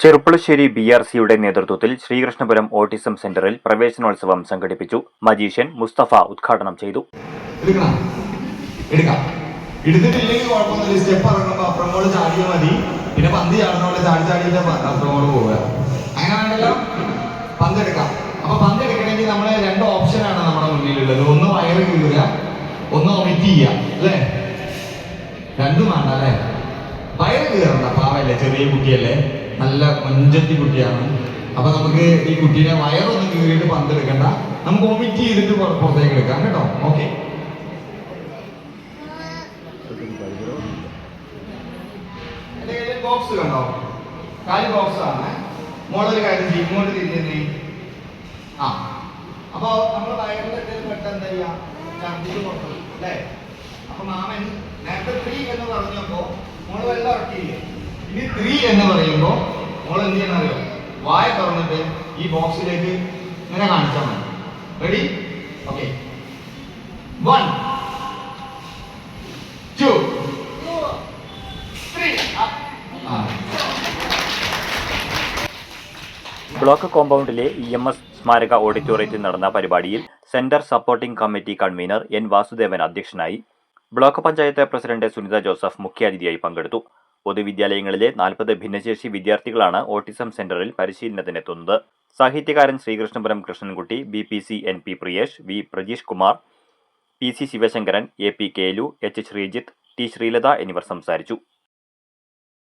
Cherpulassery B R സിയുടെ നേതൃത്വത്തിൽ Sreekrishnapuram autism സെന്ററിൽ പ്രവേശനോത്സവം സംഘടിപ്പിച്ചു മജീഷ്യൻ മുസ്തഫ ഉദ്ഘാടനം ചെയ്തു. എടുത്തിട്ടില്ലെങ്കിൽ സ്റ്റെപ്പ് പിന്നെ ചാടി നമ്മളെ രണ്ട് ഓപ്ഷനാണ് നമ്മുടെ മുന്നിലുള്ളത്. ഒന്ന് വയറ് കീറുക. ഒന്ന് ഒമിറ്റ് ചെയ്യുക. അല്ലേ? രണ്ടും വേണ്ട അല്ലേ? വയറ് കീറണ്ട. പാവല്ലേ? ചെറിയ കുട്ടിയല്ലേ? നല്ല മഞ്ചത്തി കുട്ടിയാണ്. അപ്പൊ നമുക്ക് ഈ കുട്ടീനെ വയറൊന്നും കീറിയിട്ട് പന്തെടുക്കണ്ട. നമുക്ക് ഒമിറ്റ് ചെയ്തിട്ട് പുറ- പുറത്തേക്ക് എടുക്കാം കേട്ടോ. ഓക്കെ ബോക്സ് കണ്ടോ? കാൽ ബോക്സ് ആണ്. മോളൊരു കാര്യം ചെയ്യും. ഇങ്ങോട്ട് തിരിഞ്ഞേ ആ. അപ്പൊ നമ്മൾ എന്തെങ്കിലും പെട്ടെന്ന് ചെയ്യാ ഛർദിച്ച് കൊടുക്കും അല്ലേ? അപ്പൊ മാമൻ നേരത്തെ എന്ന് പറഞ്ഞപ്പോ ഇനി ത്രീ എന്ന് പറയുമ്പോൾ നമ്മൾ എന്ത് ചെയ്യണം അറിയോ? വായ തുറന്നിട്ട് ഈ ബോക്സിലേക്ക് ഇങ്ങനെ കാണിച്ചാൽ മതി. Ready okay one two block കോമ്പൗണ്ടിലെ E M S സ്മാരക ഓഡിറ്റോറിയത്തിൽ നടന്ന പരിപാടിയിൽ centre supporting committee convener N Vasudevan അധ്യക്ഷനായി. Block panchayat president Sunitha Joseph മുഖ്യാതിഥിയായി പങ്കെടുത്തു. പൊതുവിദ്യാലയങ്ങളിലെ നാൽപ്പത് ഭിന്നശേഷി വിദ്യാർത്ഥികളാണ് ഓട്ടിസം സെന്ററിൽ പരിശീലനത്തിനെത്തുന്നത്. സാഹിത്യകാരൻ Sreekrishnapuram Krishnankutty B P C N P Priyesh V Prajeesh Kumar P C Sivasankaran A P Kelu H Sreejith T Sreelatha എന്നിവർ സംസാരിച്ചു.